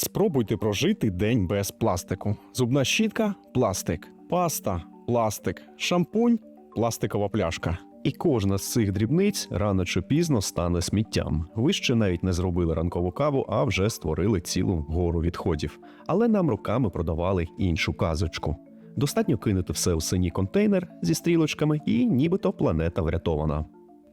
Спробуйте прожити день без пластику. Зубна щітка пластик, паста пластик, шампунь пластикова пляшка. І кожна з цих дрібниць рано чи пізно стане сміттям. Ви ще навіть не зробили ранкову каву, а вже створили цілу гору відходів. Але нам роками продавали іншу казочку. Достатньо кинути все у синій контейнер зі стрілочками, і нібито планета врятована.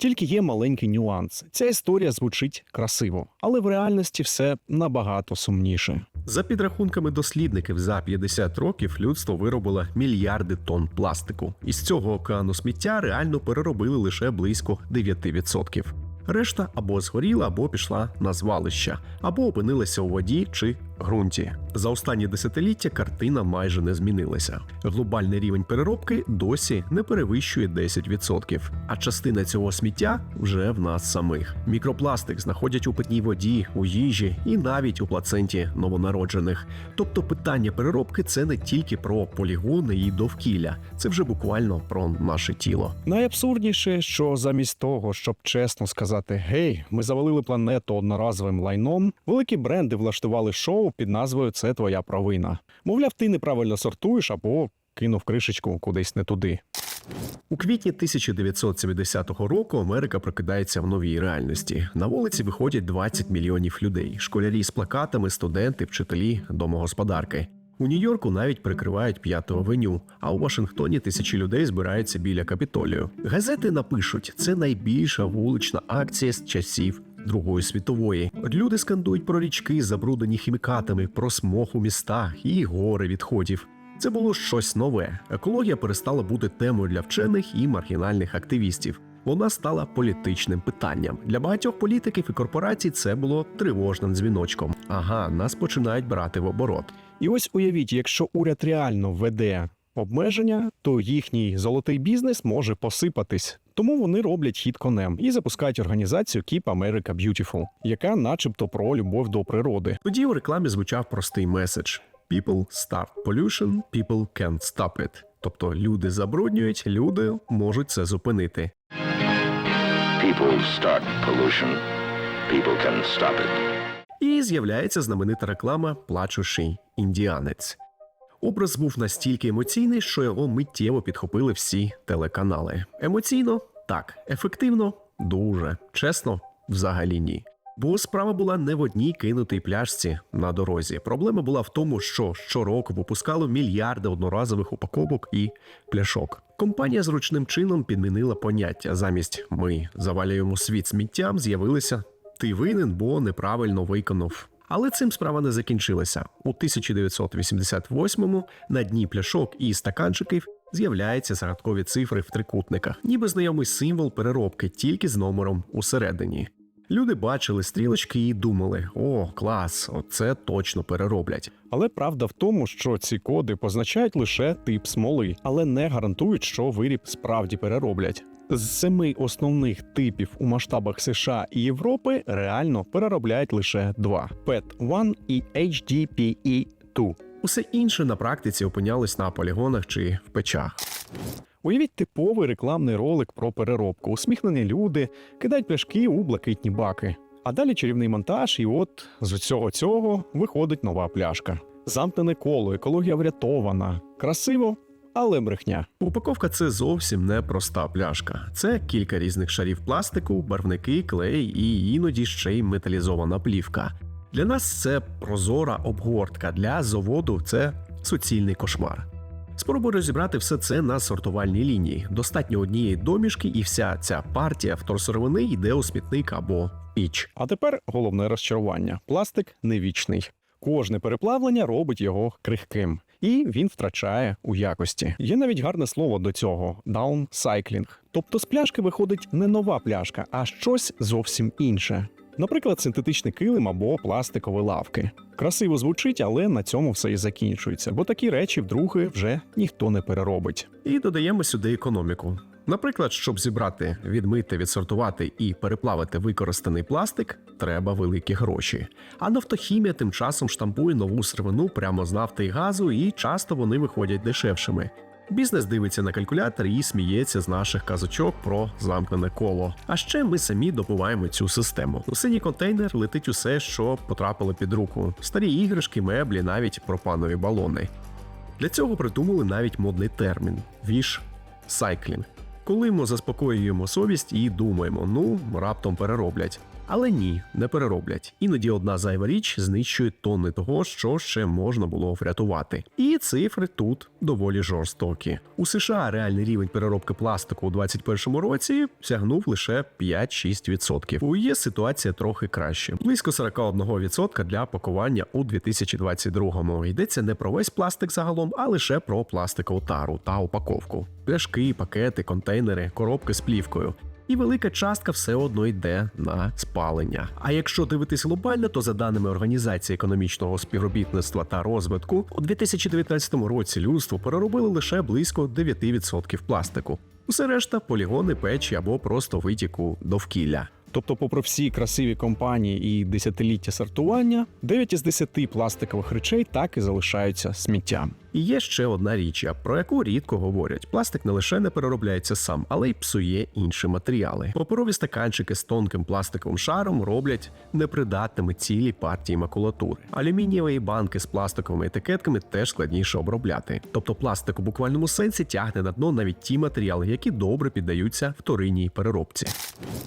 Тільки є маленький нюанс. Ця історія звучить красиво, але в реальності все набагато сумніше. За підрахунками дослідників, за 50 років людство виробило мільярди тонн пластику. Із цього океану сміття реально переробили лише близько 9%. Решта або згоріла, або пішла на звалища, або опинилася у воді чи ґрунті. За останні десятиліття картина майже не змінилася. Глобальний рівень переробки досі не перевищує 10%, а частина цього сміття вже в нас самих. Мікропластик знаходять у питній воді, у їжі і навіть у плаценті новонароджених. Тобто питання переробки це не тільки про полігони і довкілля, це вже буквально про наше тіло. Найабсурдніше, що замість того, щоб чесно сказати гей, ми завалили планету одноразовим лайном, великі бренди влаштували шоу під назвою Це твоя провина. Мовляв, ти неправильно сортуєш або кинув кришечку кудись не туди. У квітні 1970 року Америка прокидається в новій реальності. На вулиці виходять 20 мільйонів людей: школярі з плакатами, студенти, вчителі, домогосподарки. У Нью-Йорку навіть прикривають п'яту авеню, а у Вашингтоні тисячі людей збираються біля капітолію. Газети напишуть, це найбільша вулична акція з часів Другої світової. Люди скандують про річки, забруднені хімікатами, про смог у містах і гори відходів. Це було щось нове. Екологія перестала бути темою для вчених і маргінальних активістів. Вона стала політичним питанням. Для багатьох політиків і корпорацій це було тривожним дзвіночком. Ага, нас починають брати в оборот. І ось уявіть, якщо уряд реально введе обмеження, то їхній золотий бізнес може посипатись. Тому вони роблять хід конем і запускають організацію Keep America Beautiful, яка, начебто, про любов до природи. Тоді у рекламі звучав простий меседж: People start pollution, people can't stop it. Тобто люди забруднюють, люди можуть це зупинити. People start pollution. People can stop it. І з'являється знаменита реклама Плачущий індіанець. Образ був настільки емоційний, що його миттєво підхопили всі телеканали. Емоційно так, ефективно дуже, чесно, взагалі ні. Бо справа була не в одній кинутій пляшці на дорозі. Проблема була в тому, що щороку випускало мільярди одноразових упаковок і пляшок. Компанія зручним чином підмінила поняття. Замість ми завалюємо світ сміттям, з'явилися ти винен, бо неправильно виконав. Але цим справа не закінчилася. У 1988-му на дні пляшок і стаканчиків з'являються загадкові цифри в трикутниках, ніби знайомий символ переробки, тільки з номером усередині. Люди бачили стрілочки і думали: о, клас, оце точно перероблять. Але правда в тому, що ці коди позначають лише тип смоли, але не гарантують, що виріб справді перероблять. З семи основних типів у масштабах США і Європи реально переробляють лише два: PET-1 і HDPE-2. Усе інше на практиці опинялось на полігонах чи в печах. Уявіть типовий рекламний ролик про переробку. Усміхнені люди кидають пляшки у блакитні баки. А далі чарівний монтаж, і от з усього цього виходить нова пляшка. Замкнене коло, екологія врятована. Красиво, але брехня. Упаковка це зовсім не проста пляшка. Це кілька різних шарів пластику, барвники, клей і іноді ще й металізована плівка. Для нас це прозора обгортка, для заводу це суцільний кошмар. Спробуй розібрати все це на сортувальній лінії. Достатньо однієї домішки, і вся ця партія вторсировини йде у смітник або піч. А тепер головне розчарування: пластик не вічний. Кожне переплавлення робить його крихким, і він втрачає у якості. Є навіть гарне слово до цього даунсайклінг. Тобто з пляшки виходить не нова пляшка, а щось зовсім інше. Наприклад, синтетичний килим або пластикові лавки. Красиво звучить, але на цьому все і закінчується, бо такі речі вдруге вже ніхто не переробить. І додаємо сюди економіку. Наприклад, щоб зібрати, відмити, відсортувати і переплавити використаний пластик, треба великі гроші. А нафтохімія тим часом штампує нову сировину прямо з нафти і газу, і часто вони виходять дешевшими. Бізнес дивиться на калькулятор і сміється з наших казочок про замкнене коло. А ще ми самі добуваємо цю систему. У синій контейнер летить усе, що потрапило під руку: старі іграшки, меблі, навіть пропанові балони. Для цього придумали навіть модний термін віш сайклінг. Коли ми заспокоюємо совість і думаємо, ну раптом перероблять. Але ні, не перероблять. Іноді одна зайва річ знищує тонни того, що ще можна було врятувати. І цифри тут доволі жорстокі. У США реальний рівень переробки пластику у 2021 році сягнув лише 5-6%. У ЄС ситуація трохи краще. Близько 41% для пакування у 2022-му. Йдеться не про весь пластик загалом, а лише про пластикову тару та упаковку. Пляшки, пакети, контейнери, коробки з плівкою. І велика частка все одно йде на спалення. А якщо дивитись глобально, то за даними Організації економічного співробітництва та розвитку, у 2019 році людство переробило лише близько 9% пластику. Усе решта полігони, печі або просто витіку довкілля. Тобто, попри всі красиві компанії і десятиліття сортування, 9 із 10 пластикових речей так і залишаються сміттям. І є ще одна річ, про яку рідко говорять: пластик не лише не переробляється сам, але й псує інші матеріали. Паперові стаканчики з тонким пластиковим шаром роблять непридатними цілі партії макулатури. Алюмінієві банки з пластиковими етикетками теж складніше обробляти. Тобто пластик у буквальному сенсі тягне на дно навіть ті матеріали, які добре піддаються вторинній переробці.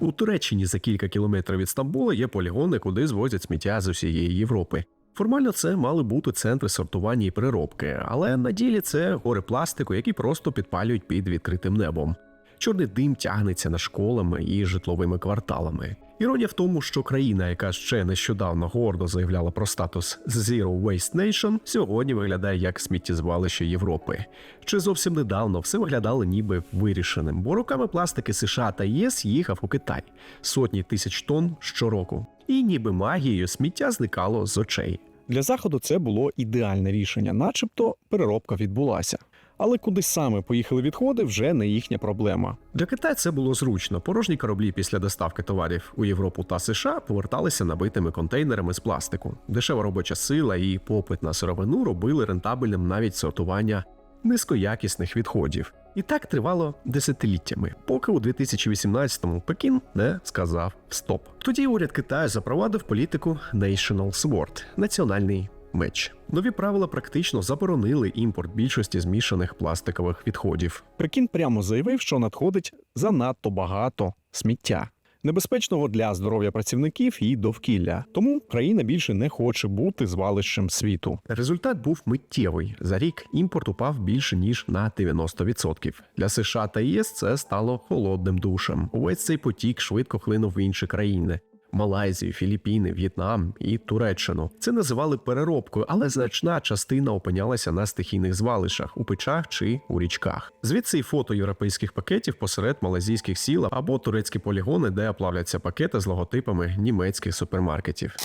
У Туреччині за кілька кілометрів від Стамбула є полігони, куди звозять сміття з усієї Європи. Формально це мали бути центри сортування і переробки, але на ділі це гори пластику, які просто підпалюють під відкритим небом. Чорний дим тягнеться над школами і житловими кварталами. Іронія в тому, що країна, яка ще нещодавно гордо заявляла про статус Zero Waste Nation, сьогодні виглядає як сміттєзвалище Європи. Ще зовсім недавно все виглядало ніби вирішеним, бо руками пластики США та ЄС їхав у Китай сотні тисяч тонн щороку. І ніби магією сміття зникало з очей. Для заходу це було ідеальне рішення, начебто переробка відбулася. Але куди саме поїхали відходи, вже не їхня проблема. Для Китаю це було зручно. Порожні кораблі після доставки товарів у Європу та США поверталися набитими контейнерами з пластику. Дешева робоча сила і попит на сировину робили рентабельним навіть сортування низькоякісних відходів. І так тривало десятиліттями, поки у 2018-му Пекін не сказав стоп. Тоді уряд Китаю запровадив політику National Sword – національний меч. Нові правила практично заборонили імпорт більшості змішаних пластикових відходів. Пекін прямо заявив, що надходить занадто багато сміття. Небезпечного для здоров'я працівників і довкілля, тому країна більше не хоче бути звалищем світу. Результат був миттєвий. За рік імпорт упав більше ніж на 90%. Для США та ЄС це стало холодним душем. Увесь цей потік швидко хлинув в інші країни. Малайзію, Філіппіни, В'єтнам і Туреччину. Це називали переробкою, але значна частина опинялася на стихійних звалищах у печах чи у річках. Звідси й фото європейських пакетів посеред малазійських сіл або турецькі полігони, де плавляться пакети з логотипами німецьких супермаркетів.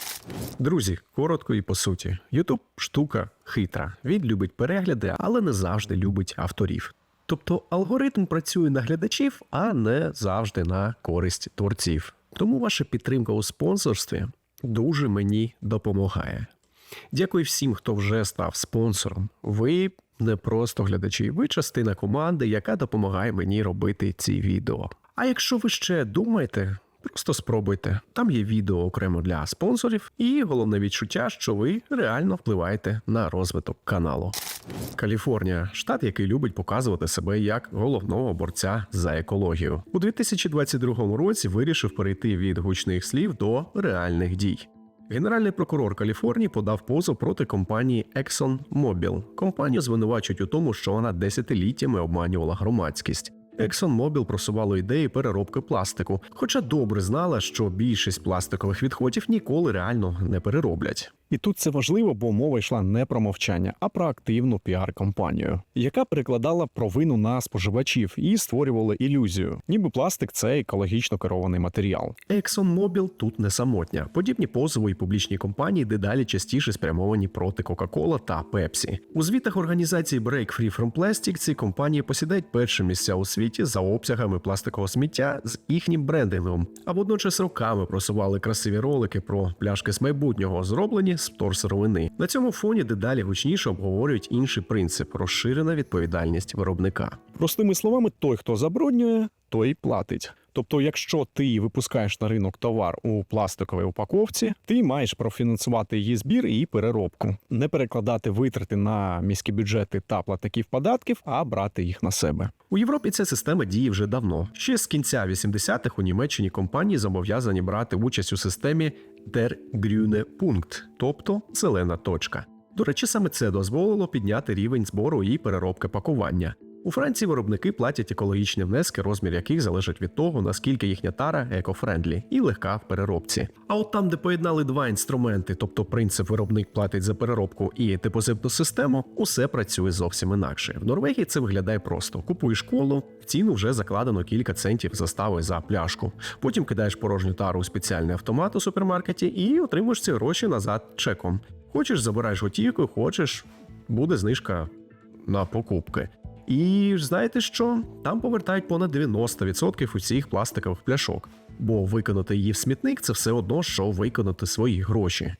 Друзі, коротко і по суті, Ютуб штука хитра. Він любить перегляди, але не завжди любить авторів. Тобто алгоритм працює на глядачів, а не завжди на користь творців. Тому ваша підтримка у спонсорстві дуже мені допомагає. Дякую всім, хто вже став спонсором. Ви не просто глядачі, ви частина команди, яка допомагає мені робити ці відео. А якщо ви ще думаєте, просто спробуйте. Там є відео окремо для спонсорів, і головне відчуття, що ви реально впливаєте на розвиток каналу. Каліфорнія штат, який любить показувати себе як головного борця за екологію, у 2022 році вирішив перейти від гучних слів до реальних дій. Генеральний прокурор Каліфорнії подав позов проти компанії ExxonMobil. Компанію звинувачують у тому, що вона десятиліттями обманювала громадськість. ExxonMobil просувало ідеї переробки пластику, хоча добре знала, що більшість пластикових відходів ніколи реально не перероблять. І тут це важливо, бо мова йшла не про мовчання, а про активну піар-кампанію, яка перекладала провину на споживачів і створювала ілюзію, ніби пластик це екологічно керований матеріал. ExxonMobil тут не самотня. Подібні позови і публічні компанії дедалі частіше спрямовані проти Coca-Cola та Pepsi. У звітах організації Break Free from Plastic ці компанії посідають перші місця у світі за обсягами пластикового сміття з їхнім брендингом, а водночас роками просували красиві ролики про пляшки з майбутнього, зроблені з вторсировини. На цьому фоні дедалі гучніше обговорюють інший принцип розширена відповідальність виробника. Простими словами, той, хто забруднює, той платить. Тобто, якщо ти випускаєш на ринок товар у пластиковій упаковці, ти маєш профінансувати її збір і переробку, не перекладати витрати на міські бюджети та платників податків, а брати їх на себе. У Європі ця система діє вже давно. Ще з кінця 80-х у Німеччині компанії зобов'язані брати участь у системі Der Grüne Punkt, тобто зелена точка. До речі, саме це дозволило підняти рівень збору і переробки пакування. У Франції виробники платять екологічні внески, розмір яких залежить від того, наскільки їхня тара екофрендлі і легка в переробці. А от там, де поєднали два інструменти, тобто принцип виробник платить за переробку і депозитну систему, усе працює зовсім інакше. В Норвегії це виглядає просто: купуєш колу, в ціну вже закладено кілька центів застави за пляшку. Потім кидаєш порожню тару у спеціальний автомат у супермаркеті і отримуєш ці гроші назад чеком. Хочеш, забираєш готівку, хочеш, буде знижка на покупки. І знаєте що? Там повертають понад 90% усіх пластикових пляшок, бо виконати її в смітник це все одно, що виконати свої гроші.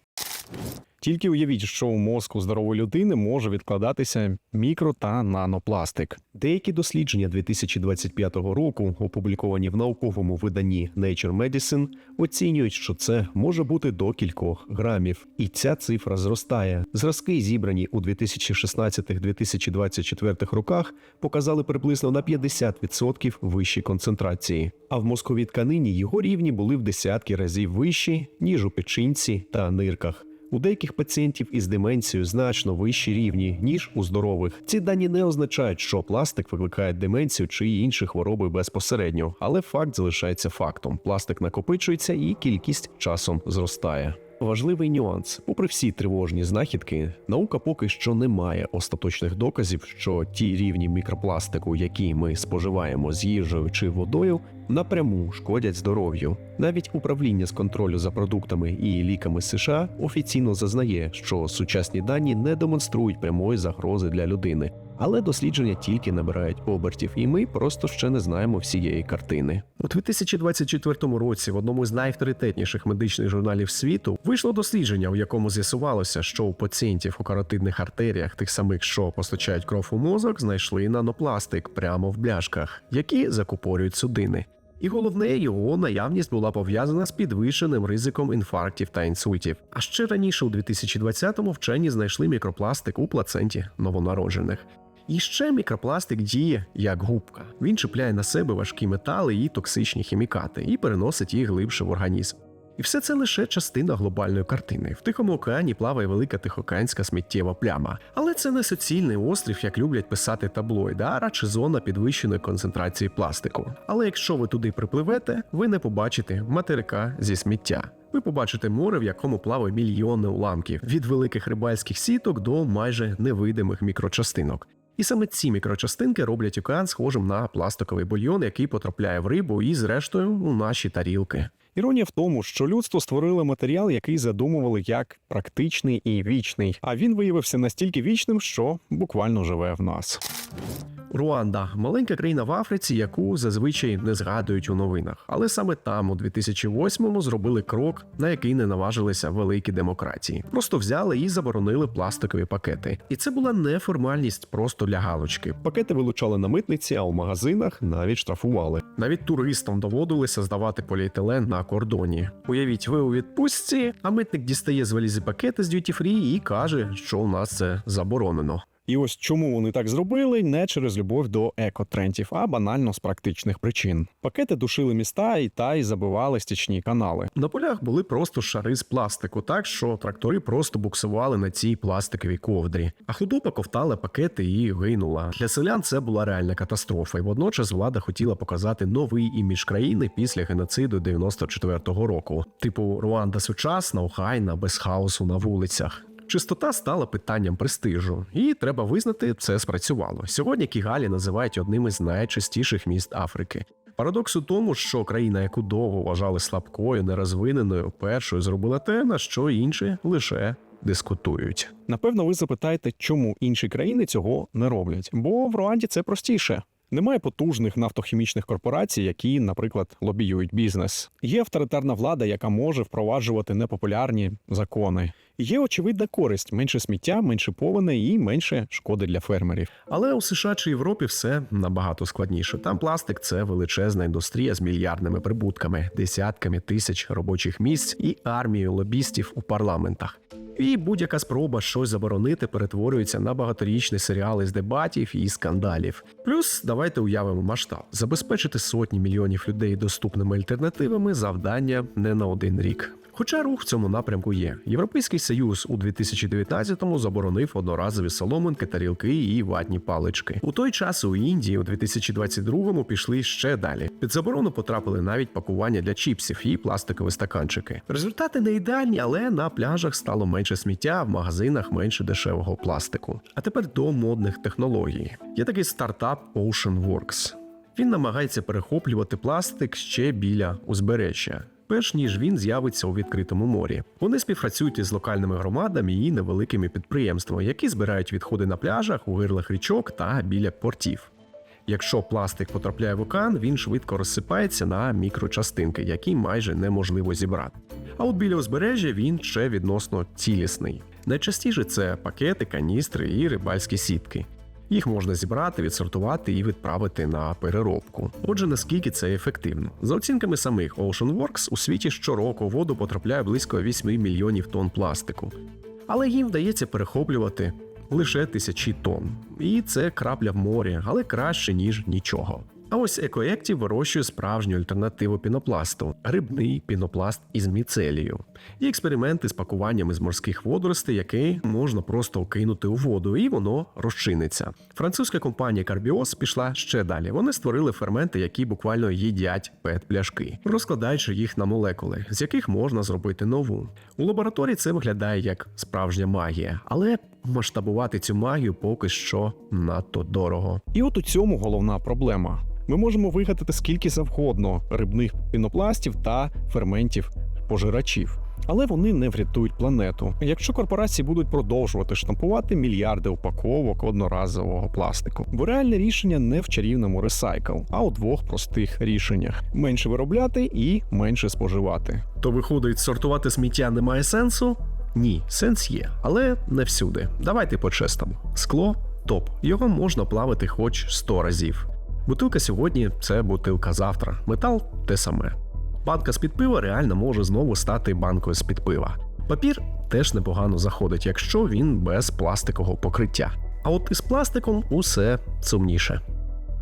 Тільки уявіть, що у мозку здорової людини може відкладатися мікро та нанопластик. Деякі дослідження 2025 року, опубліковані в науковому виданні Nature Medicine, оцінюють, що це може бути до кількох грамів, і ця цифра зростає. Зразки, зібрані у 2016-2024 роках, показали приблизно на 50% вищі концентрації. А в мозковій тканині його рівні були в десятки разів вищі ніж у печінці та нирках. У деяких пацієнтів із деменцією значно вищі рівні, ніж у здорових. Ці дані не означають, що пластик викликає деменцію чи інші хвороби безпосередньо, але факт залишається фактом: пластик накопичується і кількість часом зростає. Важливий нюанс, попри всі тривожні знахідки, наука поки що не має остаточних доказів, що ті рівні мікропластику, які ми споживаємо з їжею чи водою, напряму шкодять здоров'ю. Навіть управління з контролю за продуктами і ліками США офіційно зазнає, що сучасні дані не демонструють прямої загрози для людини. Але дослідження тільки набирають обертів, і ми просто ще не знаємо всієї картини. У 2024 році в одному з найавторитетніших медичних журналів світу вийшло дослідження, у якому з'ясувалося, що у пацієнтів у каротидних артеріях, тих самих, що постачають кров у мозок, знайшли нанопластик прямо в бляшках, які закупорюють судини. І головне, його наявність була пов'язана з підвищеним ризиком інфарктів та інсультів. А ще раніше, у 2020-му, вчені знайшли мікропластик у плаценті новонароджених. І ще мікропластик діє як губка. Він чіпляє на себе важкі метали і токсичні хімікати і переносить їх глибше в організм. І все це лише частина глобальної картини. В Тихому океані плаває велика тихоокеанська сміттєва пляма. Але це не суцільний острів, як люблять писати таблоїди, а радше зона підвищеної концентрації пластику. Але якщо ви туди припливете, ви не побачите материка зі сміття. Ви побачите море, в якому плаває мільйони уламків від великих рибальських сіток до майже невидимих мікрочастинок. І саме ці мікрочастинки роблять океан схожим на пластиковий бульйон, який потрапляє в рибу і, зрештою, у наші тарілки. Іронія в тому, що людство створило матеріал, який задумували як практичний і вічний, а він виявився настільки вічним, що буквально живе в нас. Руанда маленька країна в Африці, яку зазвичай не згадують у новинах. Але саме там, у 2008-му, зробили крок, на який не наважилися великі демократії. Просто взяли і заборонили пластикові пакети. І це була не формальність просто для галочки. Пакети вилучали на митниці, а в магазинах навіть штрафували. Навіть туристам доводилося здавати поліетилен на кордоні. Уявіть, ви у відпустці, а митник дістає з валізи пакети з дюті фрі і каже, що у нас це заборонено. І ось чому вони так зробили не через любов до екотрендів, а банально з практичних причин. Пакети душили міста і та й забивали стічні канали. На полях були просто шари з пластику, так що трактори просто буксували на цій пластиковій ковдрі. А худоба ковтала пакети і гинула. Для селян це була реальна катастрофа, і водночас влада хотіла показати новий імідж країни після геноциду 94-го року. Типу Руанда сучасна, охайна, без хаосу на вулицях. Чистота стала питанням престижу, і треба визнати, це спрацювало. Сьогодні Кігалі називають одним із найчистіших міст Африки. Парадокс у тому, що країна, яку довго вважали слабкою, нерозвиненою, першою зробила те, на що інші лише дискутують. Напевно, ви запитаєте, чому інші країни цього не роблять, бо в Руанді це простіше. Немає потужних нафтохімічних корпорацій, які, наприклад, лобіюють бізнес. Є авторитарна влада, яка може впроваджувати непопулярні закони. Є очевидна користь: менше сміття, менше повені і менше шкоди для фермерів. Але у США чи Європі все набагато складніше. Там пластик це величезна індустрія з мільярдними прибутками, десятками тисяч робочих місць і армією лобістів у парламентах. І будь-яка спроба щось заборонити перетворюється на багаторічний серіал із дебатів і скандалів. Плюс давайте уявимо масштаб: забезпечити сотні мільйонів людей доступними альтернативами завдання не на один рік. Хоча рух в цьому напрямку є. Європейський союз у 2019-му заборонив одноразові соломинки, тарілки і ватні палички. У той час у Індії у 2022-му пішли ще далі. Під заборону потрапили навіть пакування для чіпсів і пластикові стаканчики. Результати не ідеальні, але на пляжах стало менше сміття, в магазинах менше дешевого пластику. А тепер до модних технологій. Є такий стартап OceanWorks. Він намагається перехоплювати пластик ще біля узбережжя. Перш ніж він з'явиться у відкритому морі. Вони співпрацюють із локальними громадами і невеликими підприємствами, які збирають відходи на пляжах, у гирлах річок та біля портів. Якщо пластик потрапляє в океан, він швидко розсипається на мікрочастинки, які майже неможливо зібрати. А от біля узбережжя він ще відносно цілісний. Найчастіше це пакети, каністри і рибальські сітки. Їх можна зібрати, відсортувати і відправити на переробку. Отже, наскільки це ефективно? За оцінками самих OceanWorks, у світі щороку воду потрапляє близько 8 мільйонів тонн пластику. Але їм вдається перехоплювати лише тисячі тонн. І це крапля в морі, але краще ніж нічого. А ось екоектів вирощує справжню альтернативу пінопласту рибний пінопласт із міцелію. Є експерименти з пакуванням із морських водоростей, які можна просто кинути у воду, і воно розчиниться. Французька компанія Carbios пішла ще далі. Вони створили ферменти, які буквально їдять пет-пляшки, розкладаючи їх на молекули, з яких можна зробити нову. У лабораторії це виглядає як справжня магія, але масштабувати цю магію поки що надто дорого. І от у цьому головна проблема. Ми можемо вигадати скільки завгодно рибних пінопластів та ферментів пожирачів. Але вони не врятують планету. Якщо корпорації будуть продовжувати штампувати мільярди упаковок одноразового пластику, бо реальне рішення не в чарівному ресайкл, а у двох простих рішеннях: менше виробляти і менше споживати. То виходить, сортувати сміття немає сенсу? Ні, сенс є, але не всюди. Давайте по-чесному. Скло топ. Його можна плавити хоч 100 разів. Бутилка сьогодні це бутилка завтра. Метал те саме. Банка з-під пива реально може знову стати банкою з-під пива. Папір теж непогано заходить, якщо він без пластикового покриття. А от із пластиком усе сумніше.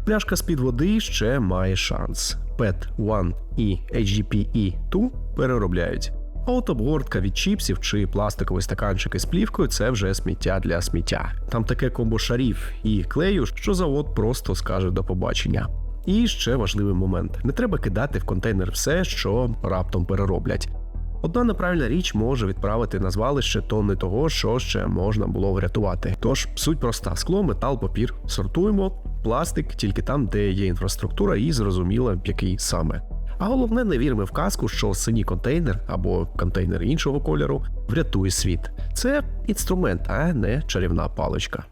Пляшка з-під води ще має шанс. PET 1 і HDPE 2 переробляють. А от обгортка від чіпсів чи пластиковий стаканчик із плівкою це вже сміття для сміття. Там таке комбо шарів і клею, що завод просто скаже до побачення. І ще важливий момент: не треба кидати в контейнер все, що раптом перероблять. Одна неправильна річ може відправити на звалище тонни того, що ще можна було врятувати. Тож суть проста: скло, метал, папір сортуємо, пластик тільки там, де є інфраструктура, і зрозуміло, який саме. А головне, не віримо в казку, що синій контейнер або контейнер іншого кольору врятує світ. Це інструмент, а не чарівна паличка.